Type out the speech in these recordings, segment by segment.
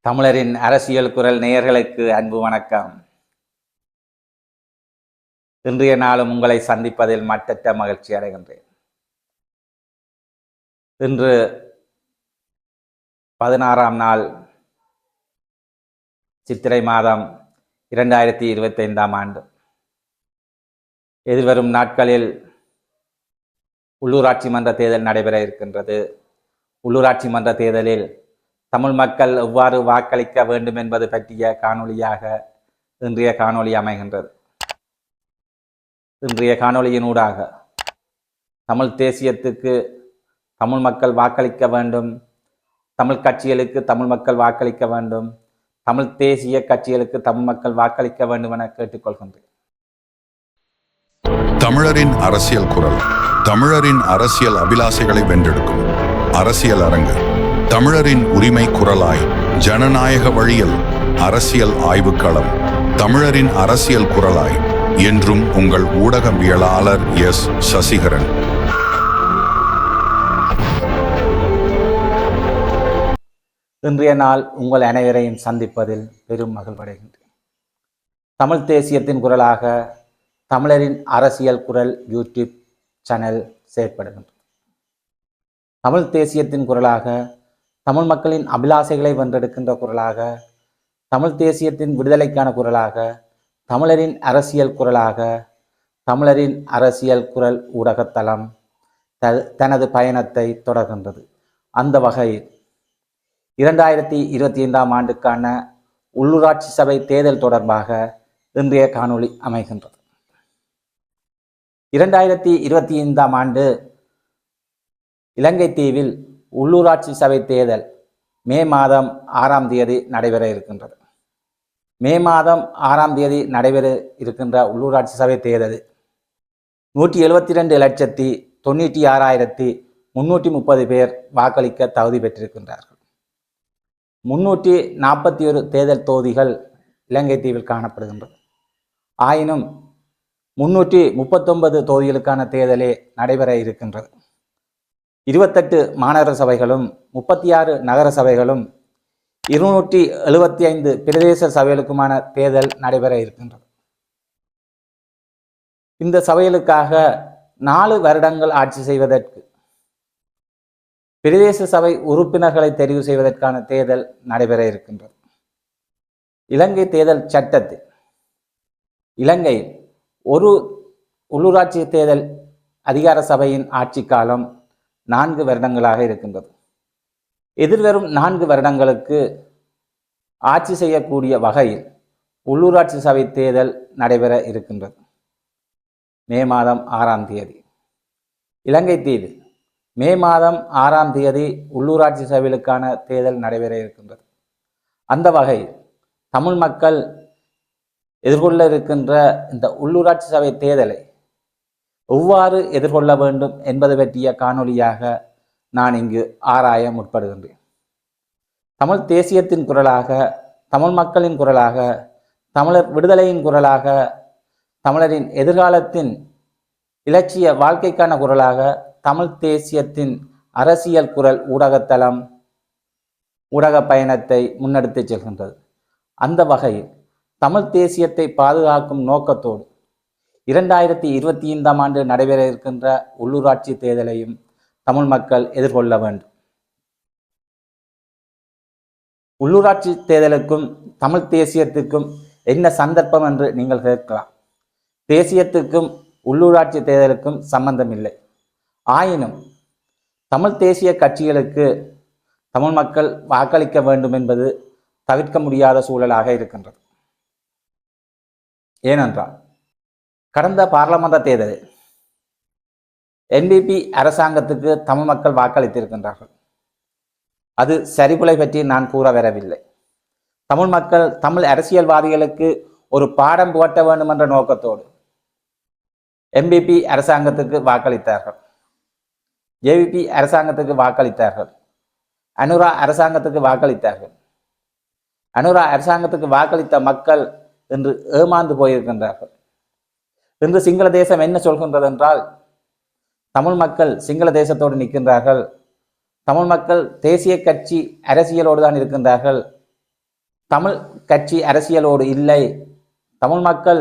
தமிழரின் அரசியல் குரல் நேயர்களுக்கு அன்பு வணக்கம். இன்றைய நாளும் உங்களை சந்திப்பதில் மட்டற்ற மகிழ்ச்சி அடைகின்றேன். இன்று பதினாறாம் நாள் சித்திரை மாதம் இரண்டாயிரத்தி இருபத்தைந்தாம் ஆண்டு. எதிர்வரும் நாட்களில் உள்ளூராட்சி மன்ற தேர்தல் நடைபெற இருக்கின்றது. உள்ளூராட்சி மன்ற தேர்தலில் தமிழ் மக்கள் எவ்வாறு வாக்களிக்க வேண்டும் என்பது பற்றிய காணொளியாக இன்றைய காணொளி அமைகின்றது. இன்றைய காணொளியினூடாக தமிழ் தேசியத்துக்கு தமிழ் மக்கள் வாக்களிக்க வேண்டும். தமிழ் கட்சிகளுக்கு தமிழ் மக்கள் வாக்களிக்க வேண்டும். தமிழ் தேசிய கட்சிகளுக்கு தமிழ் மக்கள் வாக்களிக்க வேண்டும் என கேட்டுக்கொள்கின்றேன். தமிழரின் அரசியல் குரல் தமிழரின் அரசியல் அபிலாசைகளை வென்றெடுக்கும் அரசியல் அரங்கு. தமிழரின் உரிமை குரலாய் ஜனநாயக வழியில் அரசியல் ஆய்வுக்களம். தமிழரின் அரசியல் குரலாய் என்றும் உங்கள் ஊடகவியலாளர் எஸ். சசிகரன். இன்றைய நாள் உங்கள் அனைவரையும் சந்திப்பதில் பெரும் மகிழ்வடைகின்றேன். தமிழ் தேசியத்தின் குரலாக தமிழரின் அரசியல் குரல் யூடியூப் சேனல் செயற்படுகின்றது. தமிழ் தேசியத்தின் குரலாக தமிழ் மக்களின் அபிலாசைகளை வென்றெடுக்கின்ற குரலாக தமிழ் தேசியத்தின் விடுதலைக்கான குரலாக தமிழரின் அரசியல் குரலாக தமிழரின் அரசியல் குரல் ஊடகத்தளம் த தனது பயணத்தை தொடர்கின்றது. அந்த வகையில் இரண்டாயிரத்தி இருபத்தி ஐந்தாம் ஆண்டுக்கான உள்ளூராட்சி சபை தேர்தல் தொடர்பாக இன்றைய காணொளி அமைகின்றது. இரண்டாயிரத்தி இருபத்தி ஐந்தாம் ஆண்டு இலங்கை தீவில் உள்ளூராட்சி சபை தேர்தல் மே மாதம் ஆறாம் தேதி நடைபெற இருக்கின்றது. மே மாதம் ஆறாம் தேதி நடைபெற இருக்கின்ற உள்ளூராட்சி சபை தேர்தல் நூற்றி எழுபத்தி ரெண்டு லட்சத்தி தொண்ணூற்றி ஆறாயிரத்தி முன்னூற்றி முப்பது பேர் வாக்களிக்க தகுதி பெற்றிருக்கின்றார்கள். முன்னூற்றி நாற்பத்தி ஒரு தேர்தல் தொகுதிகள் இலங்கை தீவில் காணப்படுகின்றது. ஆயினும் முன்னூற்றி முப்பத்தொன்பது தொகுதிகளுக்கான தேர்தலே நடைபெற இருக்கின்றது. இருபத்தெட்டு மாநகர சபைகளும் முப்பத்தி ஆறு நகர சபைகளும் இருநூற்றி எழுபத்தி ஐந்து பிரதேச சபைகளுக்குமான தேர்தல் நடைபெற இருக்கின்றது. இந்த சபைகளுக்காக நாலு வருடங்கள் ஆட்சி செய்வதற்கு பிரதேச சபை உறுப்பினர்களை தெரிவு செய்வதற்கான தேர்தல் நடைபெற இருக்கின்றது. இலங்கை தேர்தல் சட்டத்தில் இலங்கையில் ஒரு உள்ளூராட்சி தேர்தல் அதிகார சபையின் ஆட்சி காலம் நான்கு வருடங்களாக இருக்கின்றது. எதிர்வரும் நான்கு வருடங்களுக்கு ஆட்சி செய்யக்கூடிய வகையில் உள்ளூராட்சி சபை தேர்தல் நடைபெற இருக்கின்றது. மே மாதம் ஆறாம் தேதி. இலங்கை தீவு. மே மாதம் ஆறாம் தேதி உள்ளூராட்சி சபைகளுக்கான தேர்தல் நடைபெற இருக்கின்றது. அந்த வகையில் தமிழ் மக்கள் எதிர்கொள்ள இருக்கின்ற இந்த உள்ளூராட்சி சபை தேர்தலை எவ்வாறு எதிர்கொள்ள வேண்டும் என்பது பற்றிய காணொளியாக நான் இங்கு ஆராய முற்படுகின்றேன். தமிழ் தேசியத்தின் குரலாக தமிழ் மக்களின் குரலாக தமிழர் விடுதலையின் குரலாக தமிழரின் எதிர்காலத்தின் இலட்சிய வாழ்க்கைக்கான குரலாக தமிழ் தேசியத்தின் அரசியல் குரல் ஊடகத்தளம் ஊடக பயணத்தை முன்னெடுத்துச் செல்கின்றது. அந்த வகையில் தமிழ் தேசியத்தை பாதுகாக்கும் நோக்கத்தோடு இரண்டாயிரத்தி இருபத்தி ஐந்தாம் ஆண்டு நடைபெற இருக்கின்ற உள்ளூராட்சி தேர்தலையும் தமிழ் மக்கள் எதிர்கொள்ள வேண்டும். உள்ளூராட்சி தேர்தலுக்கும் தமிழ் தேசியத்துக்கும் என்ன சந்தர்ப்பம் என்று நீங்கள் கேட்கலாம். தேசியத்துக்கும் உள்ளூராட்சி தேர்தலுக்கும் சம்பந்தம் இல்லை ஆயினும் தமிழ் தேசிய கட்சிகளுக்கு தமிழ் மக்கள் வாக்களிக்க வேண்டும் என்பது தவிர்க்க முடியாத சூழலாக இருக்கின்றது. ஏனென்றால் கடந்த பாராளுமன்ற தேர்தலில் என்பிபி அரசாங்கத்துக்கு தமிழ் மக்கள் வாக்களித்திருக்கின்றார்கள். அது சரிபுலை பற்றி நான் கூற வரவில்லை. தமிழ் மக்கள் தமிழ் அரசியல்வாதிகளுக்கு ஒரு பாடம் புகட்ட வேண்டும் என்ற நோக்கத்தோடு எம்பிபி அரசாங்கத்துக்கு வாக்களித்தார்கள். ஜேவிபி அரசாங்கத்துக்கு வாக்களித்தார்கள். அனுரா அரசாங்கத்துக்கு வாக்களித்தார்கள். அனுரா அரசாங்கத்துக்கு வாக்களித்த மக்கள் இன்று ஏமாந்து போயிருக்கின்றார்கள். இன்று சிங்கள தேசம் என்ன சொல்கின்றது என்றால் தமிழ் மக்கள் சிங்கள தேசத்தோடு நிற்கின்றார்கள். தமிழ் மக்கள் தேசிய கட்சி அரசியலோடு தான் இருக்கின்றார்கள். தமிழ் கட்சி அரசியலோடு இல்லை. தமிழ் மக்கள்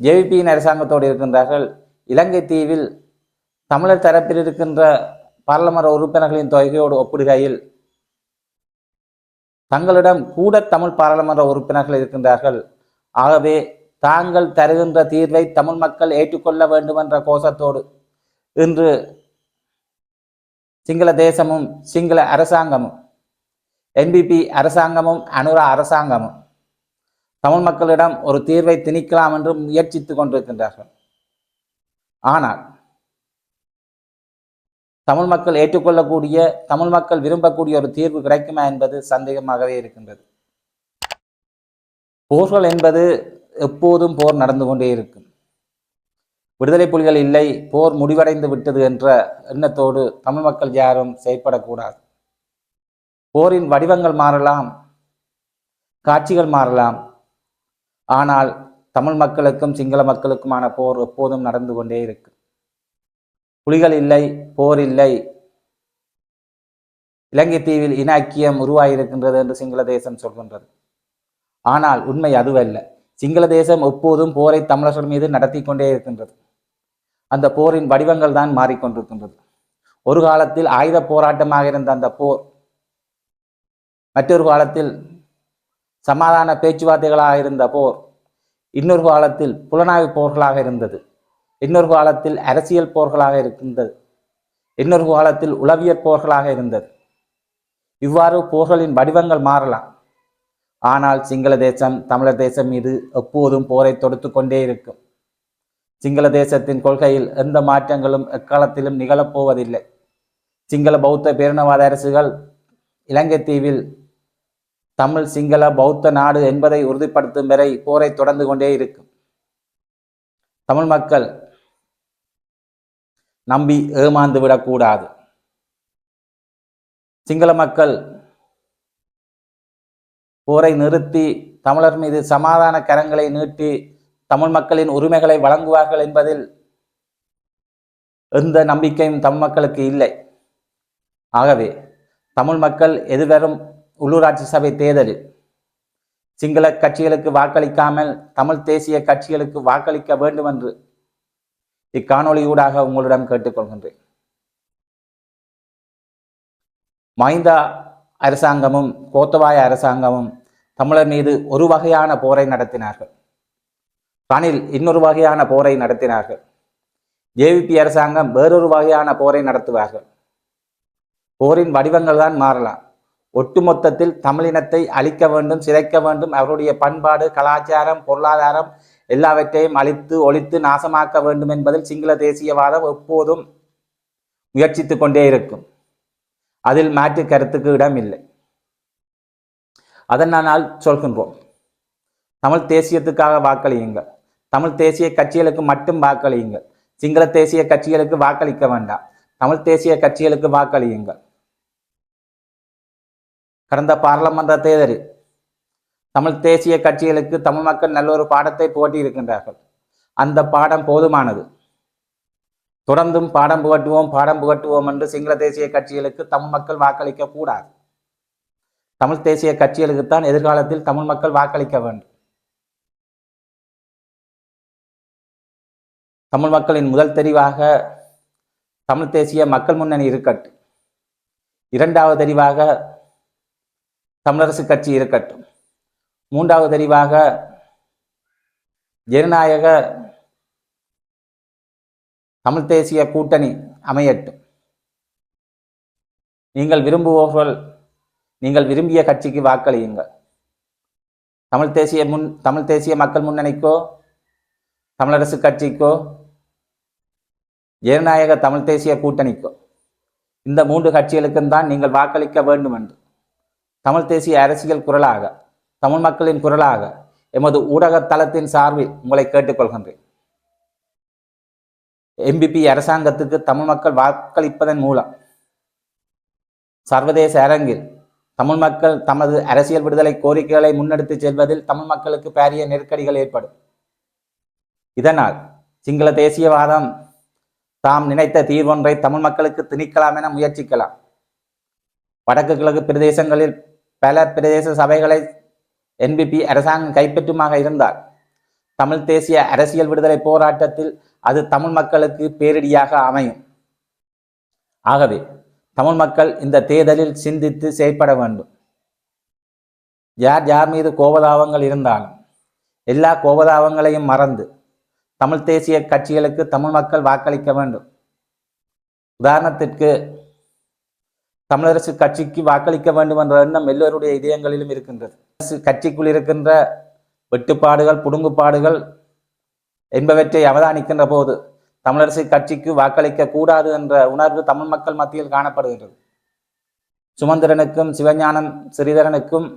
ஜேவிபியின் அரசாங்கத்தோடு இருக்கின்றார்கள். இலங்கை தீவில் தமிழர் தரப்பில் இருக்கின்ற பாராளுமன்ற உறுப்பினர்களின் தொகையோடு ஒப்பிடுகையில் தங்களிடம் கூட தமிழ் பாராளுமன்ற உறுப்பினர்கள் இருக்கின்றார்கள். ஆகவே தாங்கள் தருகின்ற தீர்வை தமிழ் மக்கள் ஏற்றுக்கொள்ள வேண்டும் என்ற கோஷத்தோடு இன்று சிங்கள தேசமும் சிங்கள அரசாங்கமும் என்பிபி அரசாங்கமும் அனுரா அரசாங்கமும் தமிழ் மக்களிடம் ஒரு தீர்வை திணிக்கலாம் என்று முயற்சித்துக் கொண்டிருக்கின்றார்கள். ஆனால் தமிழ் மக்கள் ஏற்றுக்கொள்ளக்கூடிய தமிழ் மக்கள் விரும்பக்கூடிய ஒரு தீர்வு கிடைக்குமா என்பது சந்தேகமாகவே இருக்கின்றது. போர்கள் என்பது எப்போதும் போர் நடந்து கொண்டே இருக்கும். விடுதலை புலிகள் இல்லை போர் முடிவடைந்து விட்டது என்ற எண்ணத்தோடு தமிழ் மக்கள் யாரும் செயற்படக்கூடாது. போரின் வடிவங்கள் மாறலாம் காட்சிகள் மாறலாம். ஆனால் தமிழ் மக்களுக்கும் சிங்கள மக்களுக்குமான போர் எப்போதும் நடந்து கொண்டே இருக்கு புலிகள் இல்லை போர் இல்லை. இலங்கை தீவில் இன ஐக்கியம் உருவாகியிருக்கின்றது என்று சிங்கள தேசம் சொல்கின்றது. ஆனால் உண்மை அதுவல்ல. சிங்கள தேசம் எப்போதும் போரை தமிழர்கள் மீது நடத்தி கொண்டே இருக்கின்றது. அந்த போரின் வடிவங்கள் தான் மாறிக்கொண்டிருக்கின்றது ஒரு காலத்தில் ஆயுத போராட்டமாக இருந்த அந்த போர் மற்றொரு காலத்தில் சமாதான பேச்சுவார்த்தைகளாக இருந்த போர் இன்னொரு காலத்தில் புலனாய்வு போர்களாக இருந்தது. இன்னொரு காலத்தில் அரசியல் போர்களாக இருக்கின்றது. இன்னொரு காலத்தில் உளவியற் போர்களாக இருந்தது. இவ்வாறு போர்களின் வடிவங்கள் மாறலாம். ஆனால் சிங்கள தேசம் தமிழர் தேசம் மீது எப்போதும் போரை தொடுத்து கொண்டே இருக்கும். சிங்கள தேசத்தின் கொள்கையில் எந்த மாற்றங்களும் எக்காலத்திலும் நிகழப்போவதில்லை சிங்கள பௌத்த பேரினவாத அரசுகள் இலங்கை தீவில் தமிழ் சிங்கள பௌத்த நாடு என்பதை உறுதிப்படுத்தும் வரை போரை தொடர்ந்து கொண்டே இருக்கும். தமிழ் மக்கள் நம்பி ஏமாந்து விடக்கூடாது. சிங்கள மக்கள் போரை நிறுத்தி தமிழர் மீது சமாதான கரங்களை நீட்டி தமிழ் மக்களின் உரிமைகளை வழங்குவார்கள் என்பதில் எந்த நம்பிக்கையும் தமிழ் மக்களுக்கு இல்லை. ஆகவே தமிழ் மக்கள் எதிர்வரும் உள்ளூராட்சி சபை தேர்தலில் சிங்கள கட்சிகளுக்கு வாக்களிக்காமல் தமிழ் தேசிய கட்சிகளுக்கு வாக்களிக்க வேண்டும் என்று இக்காணொளியூடாக உங்களிடம் கேட்டுக்கொள்கின்றேன். மைந்தா அரசாங்கமும் கோத்தவாய அரசாங்கமும் தமிழர் மீது ஒரு வகையான போரை நடத்தினார்கள். ரணில் இன்னொரு வகையான போரை நடத்தினார்கள். ஜேவிபி அரசாங்கம் வேறொரு வகையான போரை நடத்துவார்கள். போரின் வடிவங்கள் தான் மாறலாம். ஒட்டுமொத்தத்தில் தமிழினத்தை அழிக்க வேண்டும் சிதைக்க வேண்டும் அவருடைய பண்பாடு கலாச்சாரம் பொருளாதாரம் எல்லாவற்றையும் அழித்து ஒழித்து நாசமாக்க வேண்டும் என்பதில் சிங்கள தேசியவாதம் எப்போதும் முயற்சித்து கொண்டே இருக்கும். அதில் மாற்று கருத்துக்கு இடம் இல்லை அதனால் சொல்கின்றோம். தமிழ் தேசியத்துக்காக வாக்களியுங்கள். தமிழ் தேசிய கட்சிகளுக்கு மட்டும் வாக்களியுங்கள். சிங்கள தேசிய கட்சிகளுக்கு வாக்களிக்க வேண்டாம். தமிழ் தேசிய கட்சிகளுக்கு வாக்களியுங்கள். கடந்த பாராளுமன்ற தேர்தலில் தமிழ் தேசிய கட்சிகளுக்கு தமிழ் மக்கள் நல்ல ஒரு பாடத்தை போட்டி இருக்கின்றார்கள் அந்த பாடம் போதுமானது. தொடர்ந்தும் பாடம் புகட்டுவோம் பாடம் புகட்டுவோம் என்று சிங்கள தேசிய கட்சிகளுக்கு தமிழ் மக்கள் வாக்களிக்க கூடாது. தமிழ் தேசிய கட்சிகளுக்குத்தான் எதிர்காலத்தில் தமிழ் மக்கள் வாக்களிக்க வேண்டும். தமிழ் மக்களின் முதல் தெரிவாக தமிழ் தேசிய மக்கள் முன்னணி இருக்கட்டும். இரண்டாவது தெரிவாக தமிழரசு கட்சி இருக்கட்டும். மூன்றாவது தெரிவாக ஜனநாயக தமிழ் தேசிய கூட்டணி அமையட்டும். நீங்கள் விரும்புபவர்கள் நீங்கள் விரும்பிய கட்சிக்கு வாக்களியுங்கள். தமிழ் தேசிய முன் தமிழ் தேசிய மக்கள் முன்னணிக்கோ தமிழரசு கட்சிக்கோ ஜனநாயக தமிழ் தேசிய கூட்டணிக்கோ இந்த மூன்று கட்சிகளுக்கும் தான் நீங்கள் வாக்களிக்க வேண்டும் என்று தமிழ் தேசிய அரசியல் குரலாக தமிழ் மக்களின் குரலாக எமது ஊடக தளத்தின் சார்பில் உங்களை கேட்டுக்கொள்கின்றேன். எம்பிபி அரசாங்கத்துக்கு தமிழ் மக்கள் வாக்களிப்பதன் மூலம். சர்வதேச அரங்கில் தமிழ் மக்கள் தமது அரசியல் விடுதலை கோரிக்கைகளை முன்னெடுத்து செல்வதில் தமிழ் மக்களுக்கு பாரிய நெருக்கடிகள் ஏற்படும். இதனால் சிங்கள தேசியவாதம் தாம் நினைத்த தீர்வொன்றை தமிழ் மக்களுக்கு திணிக்கலாம் என முயற்சிக்கலாம். வடக்கு கிழக்கு பிரதேசங்களில் பல பிரதேச சபைகளை என்பிபி அரசாங்கம் கைப்பற்றுமாக இருந்தால் தமிழ் தேசிய அரசியல் விடுதலை போராட்டத்தில் அது தமிழ் மக்களுக்கு பேரிடியாக அமையும். ஆகவே தமிழ் மக்கள் இந்த தேர்தலில் சிந்தித்து செயற்பட வேண்டும். யார் யார் மீது கோபதாபங்கள் இருந்தாலும் எல்லா கோபதாபங்களையும் மறந்து தமிழ் தேசிய கட்சிகளுக்கு தமிழ் மக்கள் வாக்களிக்க வேண்டும். உதாரணத்திற்கு தமிழரசு கட்சிக்கு வாக்களிக்க வேண்டும் என்ற எண்ணம் எல்லோருடைய இதயங்களிலும் இருக்கின்றது. அரசு கட்சிக்குள் இருக்கின்ற வெட்டுப்பாடுகள் புடுங்குப்பாடுகள் என்பவற்றை அவதானிக்கின்ற போது தமிழரசு கட்சிக்கு வாக்களிக்க கூடாது என்ற உணர்வு தமிழ் மக்கள் மத்தியில் காணப்படுகிறது சுமந்திரனுக்கும் சிவஞானம் ஸ்ரீதரனுக்கும்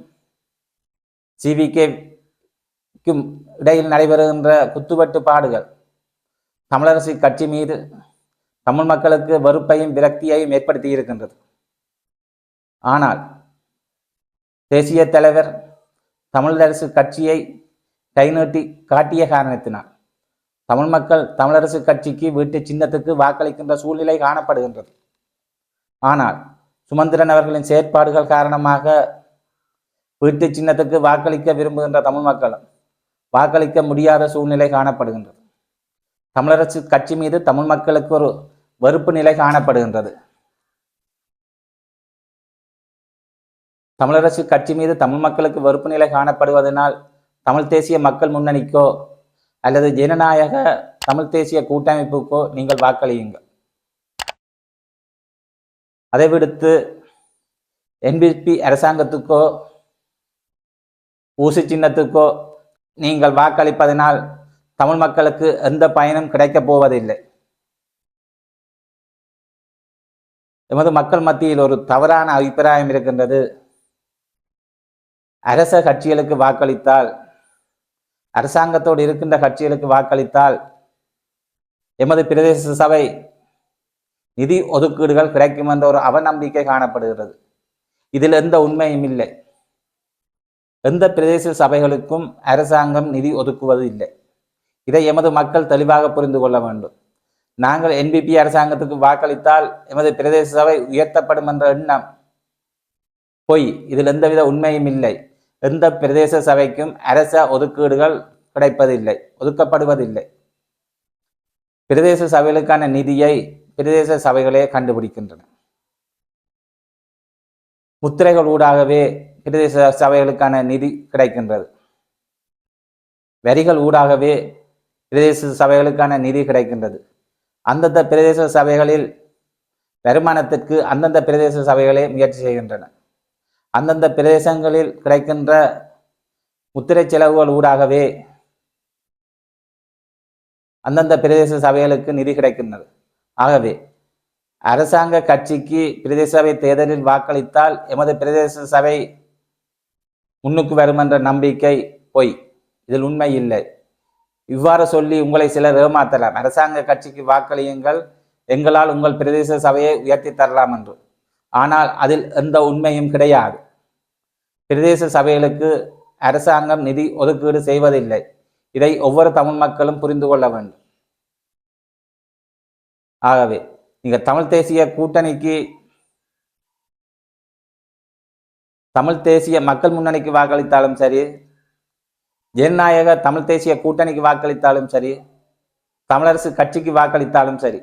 சிவிகேக்கும் இடையில் நடைபெறுகின்ற குத்துவெட்டு பாடுகள் தமிழரசு கட்சி மீது தமிழ் மக்களுக்கு வெறுப்பையும் விரக்தியையும் ஏற்படுத்தி இருக்கின்றது ஆனால் தேசிய தலைவர் தமிழரசு கட்சியை கைநீட்டி காட்டிய காரணத்தினால் தமிழ் மக்கள் தமிழரசு கட்சிக்கு வீட்டு சின்னத்துக்கு வாக்களிக்கின்ற சூழ்நிலை காணப்படுகின்றது. ஆனால் சுமந்திரன் அவர்களின் செயற்பாடுகள் காரணமாக வீட்டு சின்னத்துக்கு வாக்களிக்க விரும்புகின்ற தமிழ் மக்களும் வாக்களிக்க முடியாத சூழ்நிலை காணப்படுகின்றது. தமிழரசு கட்சி மீது தமிழ் மக்களுக்கு ஒரு வெறுப்பு நிலை காணப்படுகின்றது. தமிழரசு கட்சி மீது தமிழ் மக்களுக்கு வெறுப்பு நிலை காணப்படுவதனால் தமிழ் தேசிய மக்கள் முன்னணிக்கோ அல்லது ஜனநாயக தமிழ் தேசிய கூட்டமைப்புக்கோ நீங்கள் வாக்களியுங்கள். அதை விடுத்து என்பிபி அரசாங்கத்துக்கோ ஊசி சின்னத்துக்கோ நீங்கள் வாக்களிப்பதனால் தமிழ் மக்களுக்கு எந்த பயனும் கிடைக்கப் போவதில்லை. எமது மக்கள் மத்தியில் ஒரு தவறான அபிப்பிராயம் இருக்கின்றது. அரச கட்சிகளுக்கு வாக்களித்தால் அரசாங்கத்தோடு இருக்கின்ற கட்சிகளுக்கு வாக்களித்தால் எமது பிரதேச சபை நிதி ஒதுக்கீடுகள் கிடைக்கும் என்ற ஒரு அவநம்பிக்கை காணப்படுகிறது. இதில் எந்த உண்மையும் இல்லை. எந்த பிரதேச சபைகளுக்கும் அரசாங்கம் நிதி ஒதுக்குவது இல்லை. இதை எமது மக்கள் தெளிவாக புரிந்து கொள்ள வேண்டும். நாங்கள் என்பிபி அரசாங்கத்துக்கு வாக்களித்தால் எமது பிரதேச சபை உயர்த்தப்படும் என்ற எண்ணம் பொய் இதில் எந்தவித உண்மையும் இல்லை. எந்த பிரதேச சபைக்கும் அரச ஒதுக்கீடுகள் கிடைப்பதில்லை ஒதுக்கப்படுவதில்லை. பிரதேச சபைகளுக்கான நிதியை பிரதேச சபைகளே கண்டுபிடிக்கின்றன. முத்திரைகள் ஊடாகவே பிரதேச சபைகளுக்கான நிதி கிடைக்கின்றது. வரிகள் ஊடாகவே பிரதேச சபைகளுக்கான நிதி கிடைக்கின்றது. அந்தந்த பிரதேச சபைகளில் வருமானத்திற்கு அந்தந்த பிரதேச சபைகளே முயற்சி செய்கின்றன. அந்தந்த பிரதேசங்களில் கிடைக்கின்ற முத்திரை செலவுகள் ஊடாகவே அந்தந்த பிரதேச சபைகளுக்கு நிதி கிடைக்கின்றது. ஆகவே அரசாங்க கட்சிக்கு பிரதேச சபை தேர்தலில் வாக்களித்தால் எமது பிரதேச சபை முன்னுக்கு வரும் என்ற நம்பிக்கை பொய். இதில் உண்மை இல்லை. இவ்வாறு சொல்லி உங்களை சிலர் ஏமாத்தலாம். அரசாங்க கட்சிக்கு வாக்களியுங்கள். எங்களால் உங்கள் பிரதேச சபையை உயர்த்தி தரலாம் என்று. ஆனால் அதில் எந்த உண்மையும் கிடையாது. பிரதேச சபைகளுக்கு அரசாங்கம் நிதி ஒதுக்கீடு செய்வதில்லை. இதை ஒவ்வொரு தமிழ் மக்களும் புரிந்து கொள்ள வேண்டும். ஆகவே நீங்கள் தமிழ் தேசிய கூட்டணிக்கு தமிழ் தேசிய மக்கள் முன்னணிக்கு வாக்களித்தாலும் சரி ஜனநாயக தமிழ் தேசிய கூட்டணிக்கு வாக்களித்தாலும் சரி தமிழரசு கட்சிக்கு வாக்களித்தாலும் சரி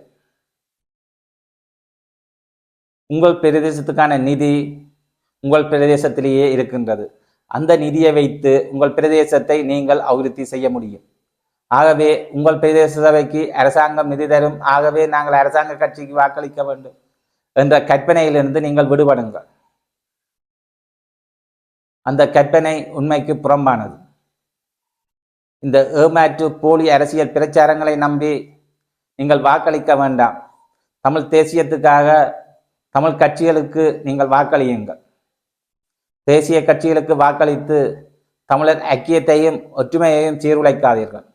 உங்கள் பிரதேசத்துக்கான நிதி உங்கள் பிரதேசத்திலேயே இருக்கின்றது. அந்த நிதியை வைத்து உங்கள் பிரதேசத்தை நீங்கள் அபிவிருத்தி செய்ய முடியும். ஆகவே உங்கள் பிரதேச சபைக்கு அரசாங்கம் நிதி தரும். ஆகவே நாங்கள் அரசாங்க கட்சிக்கு வாக்களிக்க வேண்டும் என்ற கற்பனையிலிருந்து நீங்கள் விடுபடுங்கள். அந்த கற்பனை உண்மைக்கு புறம்பானது. இந்த ஏமாற்று போலி அரசியல் பிரச்சாரங்களை நம்பி நீங்கள் வாக்களிக்க வேண்டாம். தமிழ் தேசியத்துக்காக தமிழ் கட்சிகளுக்கு நீங்கள் வாக்களியுங்கள். தேசிய கட்சிகளுக்கு வாக்களித்து தமிழர் ஐக்கியத்தையும் ஒற்றுமையையும் சீர்குலைக்காதீர்கள்.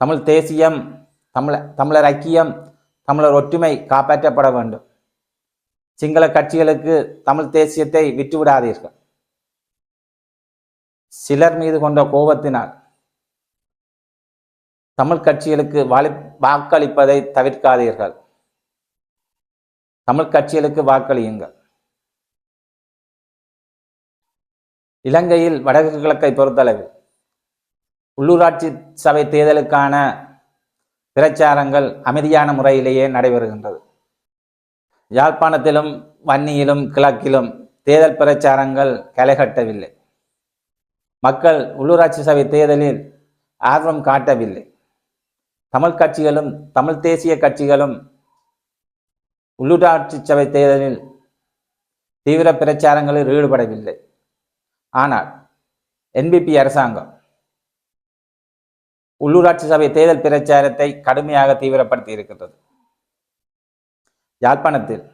தமிழ் தேசியம் தமிழ தமிழர் ஐக்கியம் தமிழர் ஒற்றுமை காப்பாற்றப்பட வேண்டும். சிங்கள கட்சிகளுக்கு தமிழ் தேசியத்தை விட்டுவிடாதீர்கள். சிலர் மீது கொண்ட கோபத்தினால் தமிழ் கட்சிகளுக்கு வாழி வாக்களிப்பதை தவிர்க்காதீர்கள். தமிழ் கட்சிகளுக்கு வாக்களியுங்கள் இலங்கையில் வடக்கு கிழக்கை பொறுத்தளவில் உள்ளூராட்சி சபை தேர்தலுக்கான பிரச்சாரங்கள் அமைதியான முறையிலேயே நடைபெறுகின்றது. யாழ்ப்பாணத்திலும் வன்னியிலும் கிழக்கிலும் தேர்தல் பிரச்சாரங்கள் களைகட்டவில்லை. மக்கள் உள்ளூராட்சி சபை தேர்தலில் ஆர்வம் காட்டவில்லை. தமிழ் கட்சிகளும் தமிழ் தேசிய கட்சிகளும் உள்ளூராட்சி சபை தேர்தலில் தீவிர பிரச்சாரங்களில் ஈடுபடவில்லை. ஆனால் என்பிபி அரசாங்கம் உள்ளூராட்சி சபை தேர்தல் பிரச்சாரத்தை கடுமையாக தீவிரப்படுத்தி இருக்கின்றது யாழ்ப்பாணத்தில்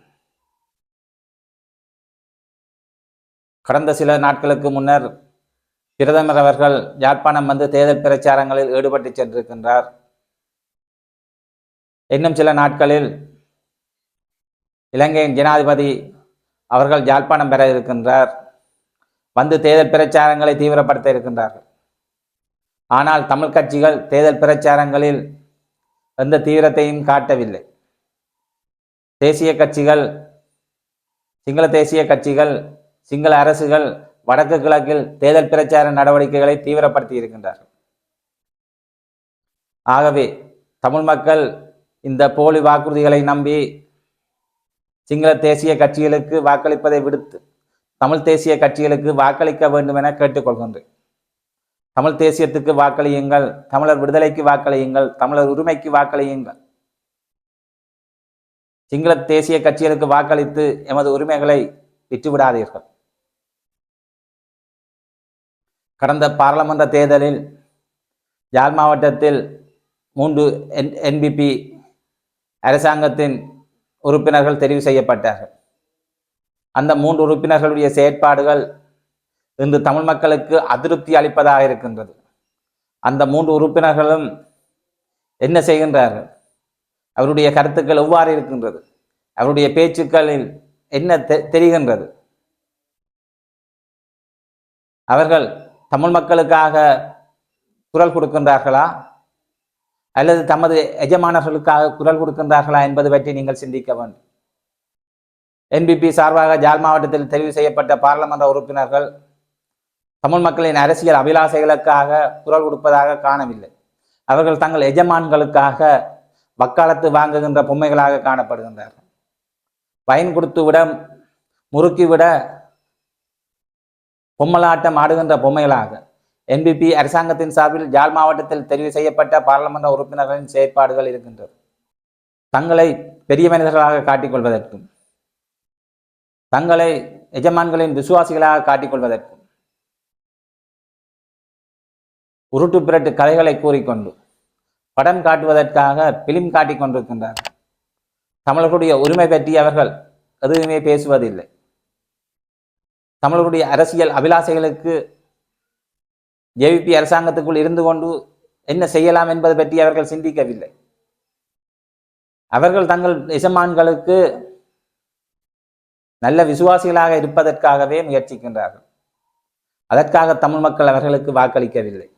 கடந்த சில நாட்களுக்கு முன்னர் பிரதமர் அவர்கள் யாழ்ப்பாணம் வந்து தேர்தல் பிரச்சாரங்களில் ஈடுபட்டு சென்றிருக்கின்றார். இன்னும் சில நாட்களில் இலங்கையின் ஜனாதிபதி அவர்கள் யாழ்ப்பாணம் பெற இருக்கின்றார். வந்து தேர்தல் பிரச்சாரங்களை தீவிரப்படுத்த இருக்கின்றார்கள். ஆனால் தமிழ் கட்சிகள் தேர்தல் பிரச்சாரங்களில் எந்த தீவிரத்தையும் காட்டவில்லை. தேசிய கட்சிகள் சிங்கள தேசிய கட்சிகள் சிங்கள அரசுகள் வடக்கு கிழக்கில் தேர்தல் பிரச்சார நடவடிக்கைகளை தீவிரப்படுத்தி இருக்கின்றார்கள். ஆகவே தமிழ் மக்கள் இந்த போலி வாக்குறுதிகளை நம்பி சிங்கள தேசிய கட்சிகளுக்கு வாக்களிப்பதை விடுத்து தமிழ் தேசிய கட்சிகளுக்கு வாக்களிக்க வேண்டும் என கேட்டுக்கொள்கின்றேன். தமிழ் தேசியத்துக்கு வாக்களியுங்கள் தமிழர் விடுதலைக்கு வாக்களியுங்கள் தமிழர் உரிமைக்கு வாக்களியுங்கள். சிங்கள தேசிய கட்சிகளுக்கு வாக்களித்து எமது உரிமைகளை விட்டுவிடாதீர்கள். கடந்த பாராளுமன்ற தேர்தலில் யாழ் மாவட்டத்தில் மூன்று என் என்பிபி அரசாங்கத்தின் உறுப்பினர்கள் தெரிவு செய்யப்பட்டார்கள். அந்த மூன்று உறுப்பினர்களுடைய செயற்பாடுகள் இன்று தமிழ் மக்களுக்கு அதிருப்தி அளிப்பதாக இருக்கின்றது. அந்த மூன்று உறுப்பினர்களும் என்ன செய்கின்றார்கள்? அவருடைய கருத்துக்கள் எவ்வாறு இருக்கின்றது? அவருடைய பேச்சுக்களில் என்ன தெ- தெரிகின்றது? அவர்கள் தமிழ் மக்களுக்காக குரல் கொடுக்கின்றார்களா? அல்லது தமது எஜமானர்களுக்காக குரல் கொடுக்கின்றார்களா என்பது பற்றி நீங்கள் சிந்திக்க வேண்டும். என்பிபி சார்பாக ஜாழ் மாவட்டத்தில் தெரிவு செய்யப்பட்ட பாராளுமன்ற உறுப்பினர்கள் தமிழ் மக்களின் அரசியல் அபிலாசைகளுக்காக குரல் கொடுப்பதாக காணவில்லை. அவர்கள் தங்கள் எஜமான்களுக்காக வக்காலத்து வாங்குகின்ற பொம்மைகளாக காணப்படுகின்றார்கள். பயன் கொடுத்து விட முறுக்கிவிட பொம்மலாட்டம் ஆடுகின்ற பொம்மைகளாக என்பிபி அரசாங்கத்தின் சார்பில் ஜாழ் மாவட்டத்தில் தெரிவு செய்யப்பட்ட பாராளுமன்ற உறுப்பினர்களின் செயற்பாடுகள் இருக்கின்றது. தங்களை பெரிய மனிதர்களாக காட்டிக்கொள்வதற்கும் தங்களை எஜமான்களின் விசுவாசிகளாக காட்டிக்கொள்வதற்கும் உருட்டு பிரட்டு கதைகளை கூறிக்கொண்டு படம் காட்டுவதற்காக பிலிம் காட்டிக் கொண்டிருக்கின்றார் தமிழர்களுடைய உரிமை பற்றி அவர்கள் எதுவுமே பேசுவதில்லை. தமிழர்களுடைய அரசியல் அபிலாசைகளுக்கு ஜேவிபி அரசாங்கத்துக்குள் இருந்து கொண்டு என்ன செய்யலாம் என்பது பற்றி அவர்கள் சிந்திக்கவில்லை. அவர்கள் தங்கள் எசமான்களுக்கு நல்ல விசுவாசிகளாக இருப்பதற்காகவே முயற்சிக்கின்றார்கள். அதற்காக தமிழ் மக்கள் அவர்களுக்கு வாக்களிக்கவில்லை.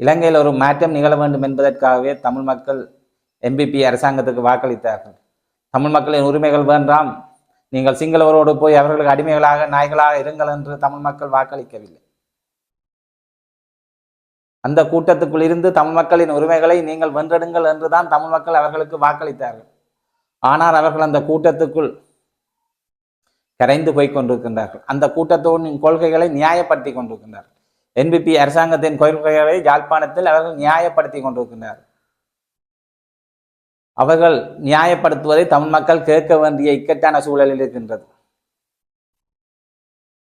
இலங்கையில் ஒரு மாற்றம் நிகழ வேண்டும் என்பதற்காகவே தமிழ் மக்கள் எம்பிபி அரசாங்கத்துக்கு வாக்களித்தார்கள். தமிழ் மக்களின் உரிமைகள் வேண்டாம். நீங்கள் சிங்களவரோடு போய் அவர்களுக்கு அடிமைகளாக நாய்களாக இருங்கள் என்று தமிழ் மக்கள் வாக்களிக்கவில்லை. அந்த கூட்டத்துக்குள் இருந்து தமிழ் மக்களின் உரிமைகளை நீங்கள் வென்றெடுங்கள் என்றுதான் தமிழ் மக்கள் அவர்களுக்கு வாக்களித்தார்கள். ஆனால் அவர்கள் அந்த கூட்டத்துக்குள் கரைந்து போய் கொண்டிருக்கின்றார்கள். அந்த கூட்டத்தோடின் கொள்கைகளை நியாயப்படுத்தி கொண்டிருக்கின்றார்கள். என்பிபி அரசாங்கத்தின் கொள்கைகளை யாழ்ப்பாணத்தில் அவர்கள் நியாயப்படுத்தி கொண்டிருக்கின்றார்கள். அவர்கள் நியாயப்படுத்துவதை தமிழ் மக்கள் கேட்க வேண்டிய இக்கட்டான சூழலில் இருக்கின்றது.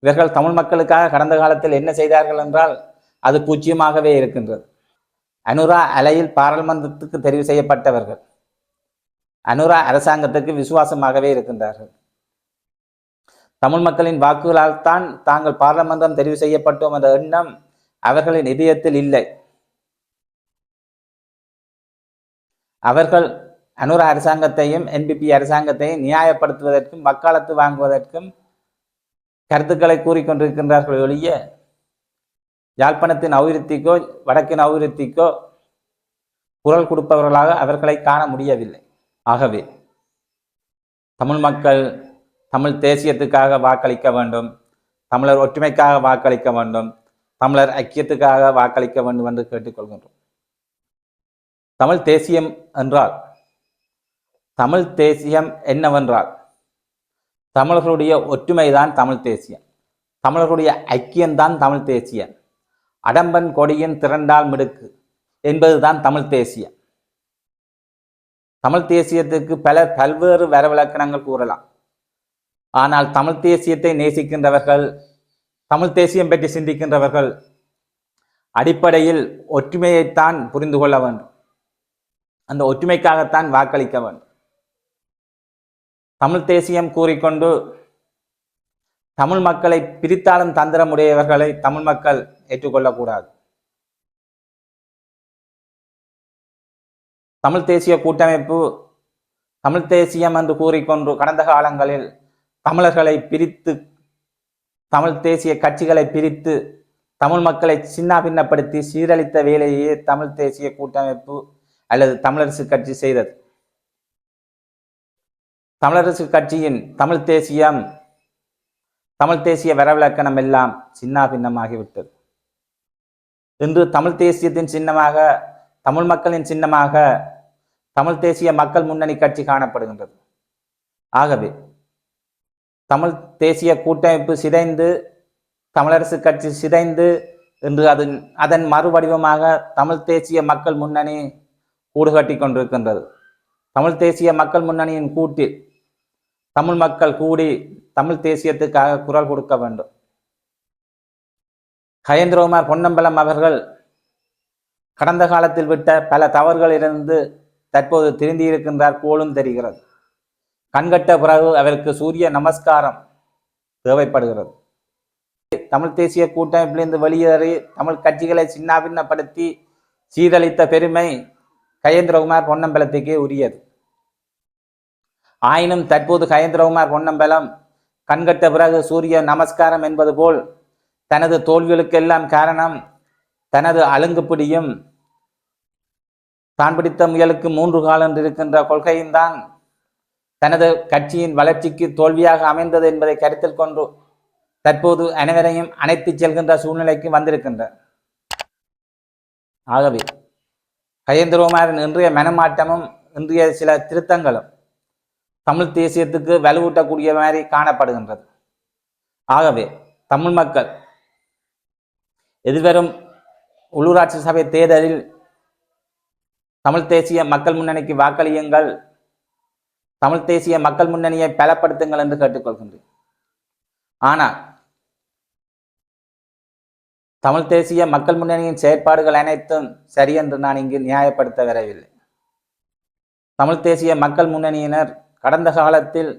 இவர்கள் தமிழ் மக்களுக்காக கடந்த காலத்தில் என்ன செய்தார்கள் என்றால் அது பூஜ்ஜியமாகவே இருக்கின்றது. அனுரா அலையில் பாராளுமன்றத்துக்கு தெரிவு செய்யப்பட்டவர்கள். அனுரா அரசாங்கத்துக்கு விசுவாசமாகவே இருக்கின்றார்கள். தமிழ் மக்களின் வாக்குகளால் தான் தாங்கள் பாராளுமன்றம் தெரிவு செய்யப்பட்டோம் என்ற எண்ணம் அவர்களின் இதயத்தில் இல்லை. அவர்கள் அனுர அரசாங்கத்தையும் என்பிபி அரசாங்கத்தையும் நியாயப்படுத்துவதற்கும் வக்காலத்து வாங்குவதற்கும் கருத்துக்களை கூறிக்கொண்டிருக்கின்றார்கள் ஒழிய யாழ்ப்பாணத்தின் அபிவிருத்திக்கோ வடக்கின் அபிவிருத்திக்கோ குரல் கொடுப்பவர்களாக அவர்களை காண முடியவில்லை. ஆகவே தமிழ் மக்கள் தமிழ் தேசியத்துக்காக வாக்களிக்க வேண்டும். தமிழர் ஒற்றுமைக்காக வாக்களிக்க வேண்டும். தமிழர் ஐக்கியத்துக்காக வாக்களிக்க வேண்டும் என்று கேட்டுக்கொள்கின்றோம். தமிழ் தேசியம் என்றால் தமிழ் தேசியம் என்னவென்றால் தமிழர்களுடைய ஒற்றுமைதான் தமிழ் தேசியம். தமிழர்களுடைய ஐக்கியம்தான் தமிழ் தேசியம். அடம்பன் கொடியின் திரண்டால் மிடுக்கு என்பதுதான் தமிழ் தேசியம். தமிழ் தேசியத்துக்கு பல பல்வேறு வரவிலக்கணங்கள் கூறலாம். ஆனால் தமிழ் தேசியத்தை நேசிக்கின்றவர்கள் தமிழ் தேசியம் பற்றி சிந்திக்கின்றவர்கள் அடிப்படையில் ஒற்றுமையைத்தான் புரிந்து கொள்ள வேண்டும். அந்த ஒற்றுமைக்காகத்தான் வாக்களிக்க வேண்டும். தமிழ் தேசியம் கூறிக்கொண்டு தமிழ் மக்களை பிரித்தாளும் தந்திரமுடையவர்களை தமிழ் மக்கள் ஏற்றுக்கொள்ளக்கூடாது. தமிழ் தேசிய கூட்டமைப்பு தமிழ் தேசியம் என்று கூறிக்கொண்டு கடந்த காலங்களில் தமிழர்களை பிரித்து தமிழ் தேசிய கட்சிகளை பிரித்து தமிழ் மக்களை சின்னாபின்னப்படுத்தி சீரழித்த வேலையே தமிழ் தேசிய கூட்டமைப்பு அல்லது தமிழரசு கட்சி செய்தது. தமிழரசு கட்சியின் தமிழ் தேசியம் தமிழ் தேசிய வரவிலக்கணம் எல்லாம் சின்னாபின்னமாகிவிட்டது. இன்று தமிழ் தேசியத்தின் சின்னமாக தமிழ் மக்களின் சின்னமாக தமிழ் தேசிய மக்கள் முன்னணி கட்சி காணப்படுகின்றது. ஆகவே தமிழ் தேசிய கூட்டமைப்பு சிதைந்து தமிழரசு கட்சி சிதைந்து இன்று அதன் அதன் மறுவடிவமாக தமிழ் தேசிய மக்கள் முன்னணி கூடுகட்டி கொண்டிருக்கின்றது. தமிழ் தேசிய மக்கள் முன்னணியின் கூட்டில் தமிழ் மக்கள் கூடி தமிழ் தேசியத்துக்காக குரல் கொடுக்க வேண்டும். கயந்திரகுமார் பொன்னம்பலம் அவர்கள் கடந்த காலத்தில் விட்ட பல தவறுகளிலிருந்து தற்போது திருந்தியிருக்கின்றார் போலும் தெரிகிறது. கண்கட்ட பிறகு அவருக்கு சூரிய நமஸ்காரம் தேவைப்படுகிறது. தமிழ் தேசிய கூட்டமைப்பிலிருந்து வெளியேறி தமிழ் கட்சிகளை சின்னாபின்னப்படுத்தி சீரழித்த பெருமை கயேந்திரகுமார் பொன்னம்பலத்துக்கே உரியது. ஆயினும் தற்போது கயேந்திரகுமார் பொன்னம்பலம் கண்கட்ட பிறகு சூரிய நமஸ்காரம் என்பது போல் தனது தோல்விகளுக்கெல்லாம் காரணம் தனது அலுங்குப்பிடியும் தான் பிடித்த முயலுக்கு மூன்று காலம் இருக்கின்ற கொள்கையும் தான் தனது கட்சியின் வளர்ச்சிக்கு தோல்வியாக அமைந்தது என்பதை கருத்தில் கொண்டு தற்போது அனைவரையும் அணைத்து செல்கின்ற சூழ்நிலைக்கு வந்திருக்கின்ற. ஆகவே கயேந்திரகுமாரின் இன்றைய மனமாட்டமும் இன்றைய சில திருத்தங்களும் தமிழ் தேசியத்துக்கு வலுவூட்டக்கூடிய மாதிரி காணப்படுகின்றது. ஆகவே தமிழ் மக்கள் எதிர்வரும் உள்ளூராட்சி சபை தேர்தலில் தமிழ் தேசிய மக்கள் முன்னணிக்கு வாக்களியுங்கள். தமிழ் தேசிய மக்கள் முன்னணியை பலப்படுத்துங்கள் என்று கேட்டுக்கொள்கின்றேன். ஆனால் தமிழ் தேசிய மக்கள் முன்னணியின் செயற்பாடுகள் அனைத்தும் சரி என்று நான் இங்கு நியாயப்படுத்த வரவில்லை. தமிழ் தேசிய மக்கள் முன்னணியினர் கடந்த காலத்தில்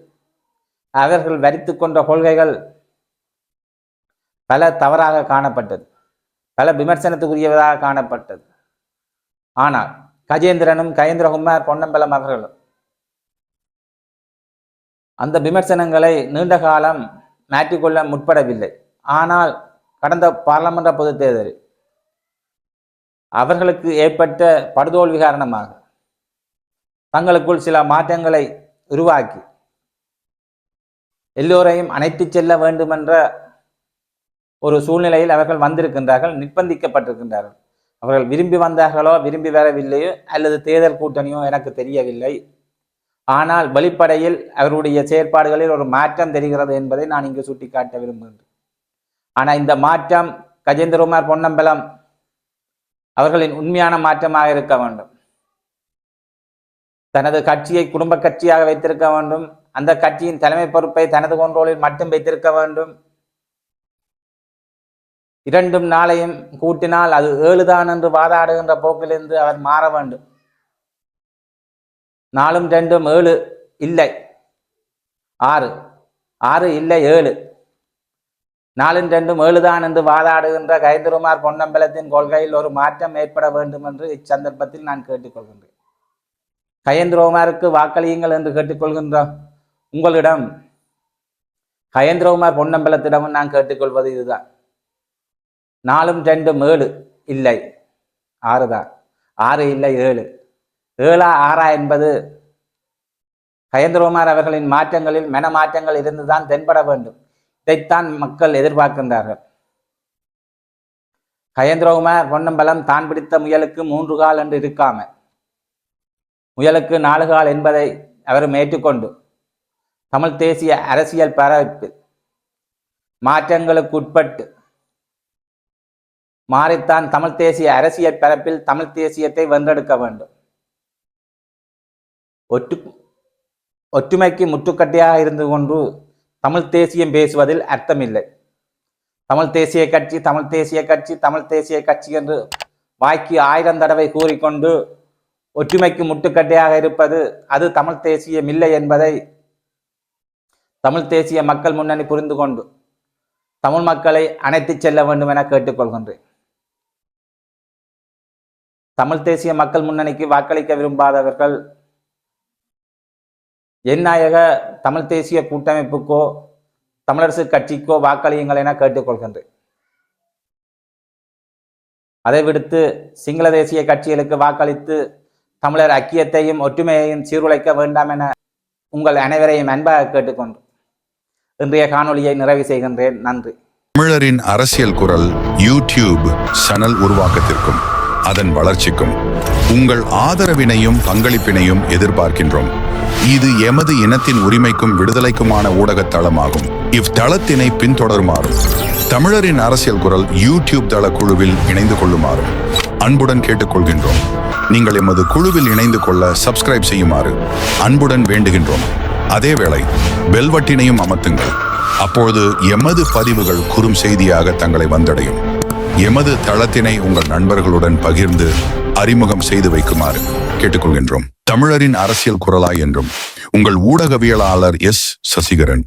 அவர்கள் வரித்து கொண்ட கொள்கைகள் பல தவறாக காணப்பட்டது. பல விமர்சனத்துக்குரியவதாக காணப்பட்டது. ஆனால் கஜேந்திரனும் கயேந்திரகுமார் பொன்னம்பலம் அவர்களும் அந்த விமர்சனங்களை நீண்ட காலம் மாற்றிக்கொள்ள முற்படவில்லை. ஆனால் கடந்த பாராளுமன்ற பொதுத் தேர்தலில் அவர்களுக்கு ஏற்பட்ட படுதோல்வி காரணமாக தங்களுக்குள் சில மாற்றங்களை உருவாக்கி எல்லோரையும் அணைத்து செல்ல வேண்டுமென்ற ஒரு சூழ்நிலையில் அவர்கள் வந்திருக்கின்றார்கள் நிர்பந்திக்கப்பட்டிருக்கின்றார்கள். அவர்கள் விரும்பி வந்தார்களோ விரும்பி வரவில்லையோ அல்லது தேர்தல் கூட்டணியோ எனக்கு தெரியவில்லை. ஆனால் வெளிப்படையில் அவருடைய செயற்பாடுகளில் ஒரு மாற்றம் தெரிகிறது என்பதை நான் இங்கு சுட்டிக்காட்ட விரும்புகின்றேன். ஆனால் இந்த மாற்றம் கஜேந்திரகுமார் பொன்னம்பலம் அவர்களின் உண்மையான மாற்றமாக இருக்க வேண்டும். தனது கட்சியை குடும்ப கட்சியாக வைத்திருக்க வேண்டும். அந்த கட்சியின் தலைமை பொறுப்பை தனது கொண்டோலில் மட்டும் வைத்திருக்க வேண்டும். இரண்டும் நாளையும் கூட்டினால் அது ஏழுதான் என்று வாதாடுகின்ற போக்கிலிருந்து அவர் மாற வேண்டும். நாலும் ரெண்டும் ஏழு இல்லை. ஆறு. ஆறு இல்லை ஏழு. நாலும் ரெண்டும் ஏழுதான் என்று வாதாடுகின்ற கைந்தருமார் பொன்னம்பலத்தின் கொள்கையில் ஒரு மாற்றம் ஏற்பட வேண்டும் என்று இச்சந்தர்ப்பத்தில் நான் கேட்டுக்கொள்கின்றேன். கயந்திரகுமாருக்கு வாக்களியுங்கள் என்று கேட்டுக்கொள்கின்ற உங்களிடம் கயந்திரகுமார் பொன்னம்பலத்திடமும் நான் கேட்டுக்கொள்வது இதுதான். நாலும் ரெண்டும் ஏழு இல்லை. ஆறு தான். ஆறு இல்லை ஏழு. ஏழா ஆறா என்பது கயேந்திரகுமார் அவர்களின் மாற்றங்களில் மன மாற்றங்கள் இருந்துதான் தென்பட வேண்டும். இதைத்தான் மக்கள் எதிர்பார்க்கின்றார்கள். கயந்திரகுமார் பொன்னம்பலம் தான் பிடித்த முயலுக்கு மூன்று கால் என்று இருக்காம முயலுக்கு நாலு கால் என்பதை அவரும் ஏற்றுக்கொண்டு தமிழ் தேசிய அரசியல் பரப்பில் மாற்றங்களுக்கு உட்பட்டு மாறித்தான் தமிழ் தேசிய அரசியல் பரப்பில் தமிழ் தேசியத்தை வென்றெடுக்க வேண்டும். ஒற்று ஒற்றுமைக்கு முற்றுக்கட்டையாக இருந்து கொண்டு தமிழ் தேசியம் பேசுவதில் அர்த்தமில்லை. தமிழ் தேசிய கட்சி தமிழ் தேசிய கட்சி தமிழ் தேசிய கட்சி என்று வாய்க்கு ஆயிரம் தடவை கூறிக்கொண்டு ஒற்றுமைக்கு முட்டுக்கட்டையாக இருப்பது அது தமிழ் தேசியம் இல்லை என்பதை தமிழ் தேசிய மக்கள் முன்னணி புரிந்து கொண்டு தமிழ் மக்களை அணைத்துச் செல்ல வேண்டும் என கேட்டுக்கொள்கின்றேன். தமிழ் தேசிய மக்கள் முன்னணிக்கு வாக்களிக்க விரும்பாதவர்கள் எந்நாயக தமிழ் தேசிய கூட்டமைப்புக்கோ தமிழரசு கட்சிக்கோ வாக்களியுங்கள் என கேட்டுக்கொள்கின்றேன். அதை விடுத்து சிங்கள தேசிய கட்சிகளுக்கு வாக்களித்து தமிழர் ஐக்கியத்தையும் ஒற்றுமையையும் சீர்குலைக்க வேண்டாம் என உங்கள் அனைவரையும் அன்பாக கேட்டுக்கொண்டு இன்றைய காணொளியை நிறைவு செய்கின்றேன். நன்றி. தமிழரின் அரசியல் குரல் யூடியூப் சேனல் உருவாக்கத்திற்கும் அதன் வளர்ச்சிக்கும் உங்கள் ஆதரவினையும் பங்களிப்பினையும் எதிர்பார்க்கின்றோம். இது எமது இனத்தின் உரிமைக்கும் விடுதலைக்குமான ஊடகத் தளமாகும். இவ்தளத்தினை பின்தொடருமாறும் தமிழரின் அரசியல் குரல் யூடியூப் தள குழுவில் இணைந்து கொள்ளுமாறும் அன்புடன் கேட்டுக்கொள்கின்றோம். நீங்கள் எமது குழுவில் இணைந்து கொள்ள சப்ஸ்கிரைப் செய்யுமாறு அன்புடன் வேண்டுகின்றோம். அதேவேளை பெல்வட்டினையும் அமர்த்துங்கள். அப்பொழுது எமது பதிவுகள் குறும் செய்தியாக தங்களை வந்தடையும். எமது தளத்தினை உங்கள் நண்பர்களுடன் பகிர்ந்து அறிமுகம் செய்து வைக்குமாறு கேட்டுக்கொள்கின்றோம். தமிழரின் அரசியல் குரலாய் என்றும் உங்கள் ஊடகவியலாளர் எஸ். சசிகரன்.